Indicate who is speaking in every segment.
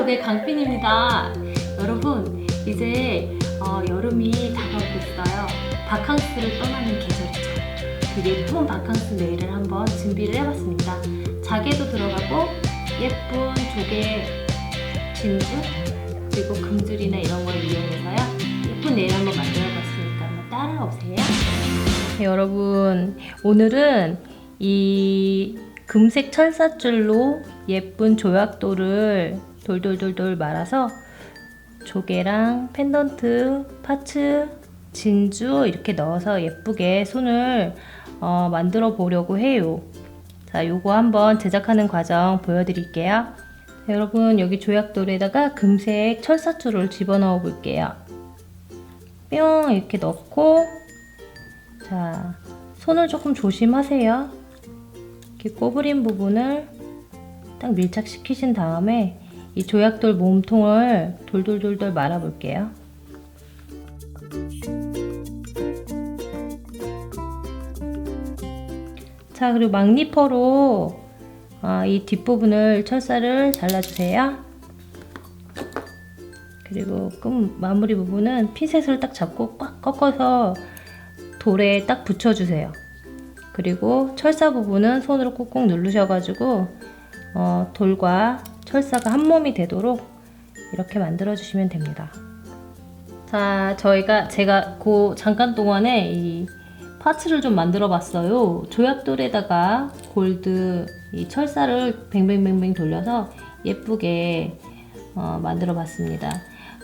Speaker 1: 조개 강핀입니다. 여러분 이제 어, 여름이 다가오고 있어요. 바캉스를 떠나는 계절이죠. 그 예쁜 바캉스 네일을 한번 준비를 해봤습니다. 자개도 들어가고 예쁜 조개 진주 그리고 금줄이나 이런 걸 이용해서요. 예쁜 네일 한번 만들어봤으니까 한번 따라오세요. 네, 여러분 오늘은 이 금색 철사줄로 예쁜 조약돌을 돌돌돌돌 말아서 조개랑 펜던트, 파츠, 진주 이렇게 넣어서 예쁘게 손을 어, 만들어 보려고 해요. 자, 요거 한번 제작하는 과정 보여드릴게요. 자, 여러분 여기 조약돌에다가 금색 철사줄을 집어넣어 볼게요. 뿅 이렇게 넣고 자 손을 조금 조심하세요. 이렇게 꼬부린 부분을 딱 밀착시키신 다음에 이 조약돌 몸통을 돌돌돌돌 말아 볼게요. 자 그리고 막니퍼로 아, 이 뒷부분을 철사를 잘라주세요. 그리고 끝 마무리 부분은 핀셋을 딱 잡고 꽉 꺾어서 돌에 딱 붙여주세요. 그리고 철사 부분은 손으로 꾹꾹 누르셔가지고 어, 돌과 철사가 한 몸이 되도록 이렇게 만들어 주시면 됩니다. 자, 저희가 제가 그 잠깐 동안에 이 파츠를 좀 만들어 봤어요. 조약돌에다가 골드 이 철사를 뱅뱅뱅뱅 돌려서 예쁘게 어, 만들어 봤습니다.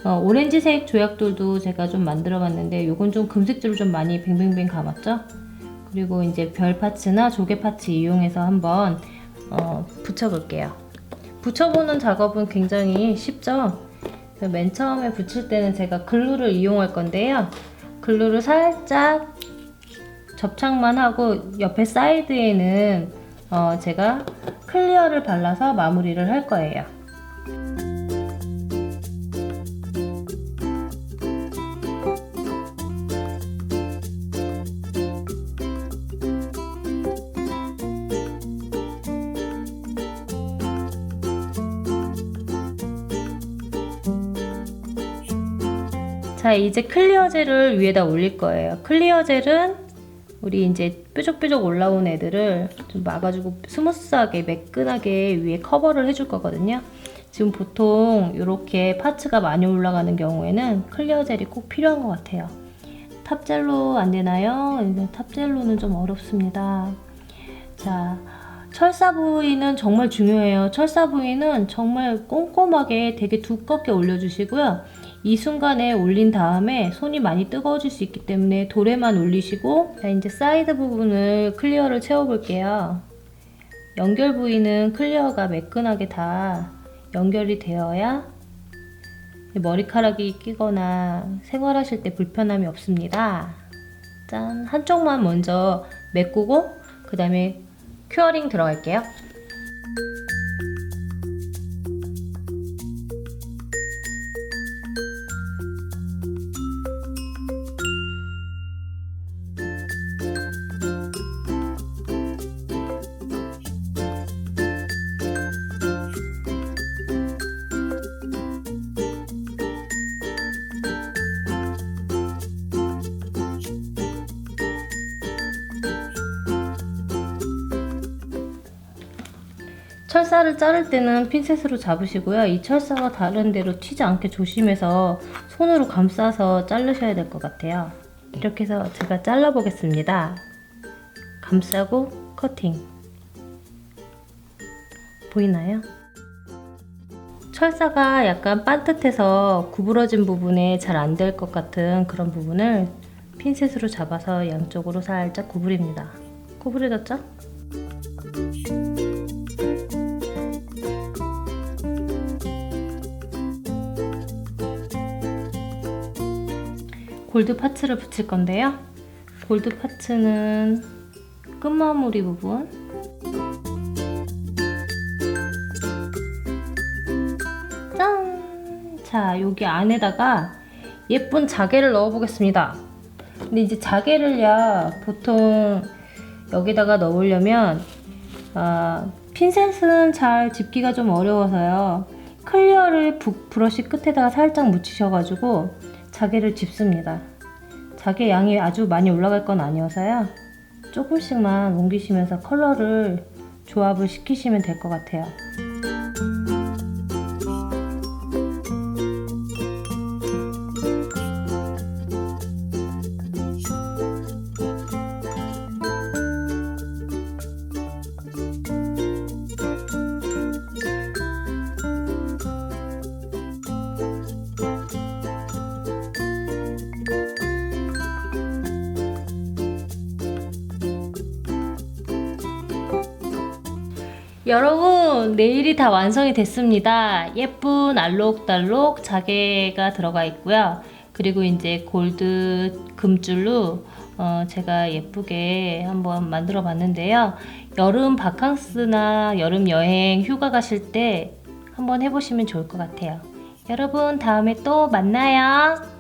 Speaker 1: 어, 오렌지색 조약돌도 제가 좀 만들어 봤는데 요건 좀 금색줄을 좀 많이 뱅뱅뱅 감았죠. 그리고 이제 별 파츠나 조개 파츠 이용해서 한번 어, 붙여 볼게요. 붙여보는 작업은 굉장히 쉽죠. 맨 처음에 붙일 때는 제가 글루를 이용할 건데요. 글루를 살짝 접착만 하고 옆에 사이드에는 어, 제가 클리어를 발라서 마무리를 할 거예요. 자, 이제 클리어 젤을 위에다 올릴 거예요. 클리어 젤은 우리 이제 뾰족뾰족 올라온 애들을 좀 막아주고 스무스하게 매끈하게 위에 커버를 해줄 거거든요. 지금 보통 이렇게 파츠가 많이 올라가는 경우에는 클리어 젤이 꼭 필요한 것 같아요. 탑젤로 안 되나요? 탑젤로는 좀 어렵습니다. 자, 철사 부위는 정말 중요해요. 철사 부위는 정말 꼼꼼하게 되게 두껍게 올려주시고요. 이 순간에 올린 다음에 손이 많이 뜨거워질 수 있기 때문에 돌에만 올리시고 자 이제 사이드 부분을 클리어를 채워볼게요. 연결 부위는 클리어가 매끈하게 다 연결이 되어야 머리카락이 끼거나 생활하실 때 불편함이 없습니다. 짠 한쪽만 먼저 메꾸고 그 다음에 큐어링 들어갈게요. 철사를 자를 때는 핀셋으로 잡으시고요. 이 철사가 다른 데로 튀지 않게 조심해서 손으로 감싸서 자르셔야 될 것 같아요. 이렇게 해서 제가 잘라 보겠습니다. 감싸고 커팅. 보이나요? 철사가 약간 반듯해서 구부러진 부분에 잘 안 될 것 같은 그런 부분을 핀셋으로 잡아서 양쪽으로 살짝 구부립니다. 구부려졌죠? 골드 파츠를 붙일 건데요. 골드 파츠는 끝마무리 부분. 짠! 자, 여기 안에다가 예쁜 자개를 넣어 보겠습니다. 근데 이제 자개를야 보통 여기다가 넣으려면 아, 핀셋은 잘 집기가 좀 어려워서요. 클리어를 부- 브러쉬 끝에다가 살짝 묻히셔가지고 자개를 짚습니다. 자개 양이 아주 많이 올라갈 건 아니어서요. 조금씩만 옮기시면서 컬러를 조합을 시키시면 될 것 같아요. 여러분 네일이 다 완성이 됐습니다. 예쁜 알록달록 자개가 들어가 있고요. 그리고 이제 골드 금줄로 어, 제가 예쁘게 한번 만들어 봤는데요. 여름 바캉스나 여름 여행 휴가 가실 때 한번 해보시면 좋을 것 같아요. 여러분 다음에 또 만나요.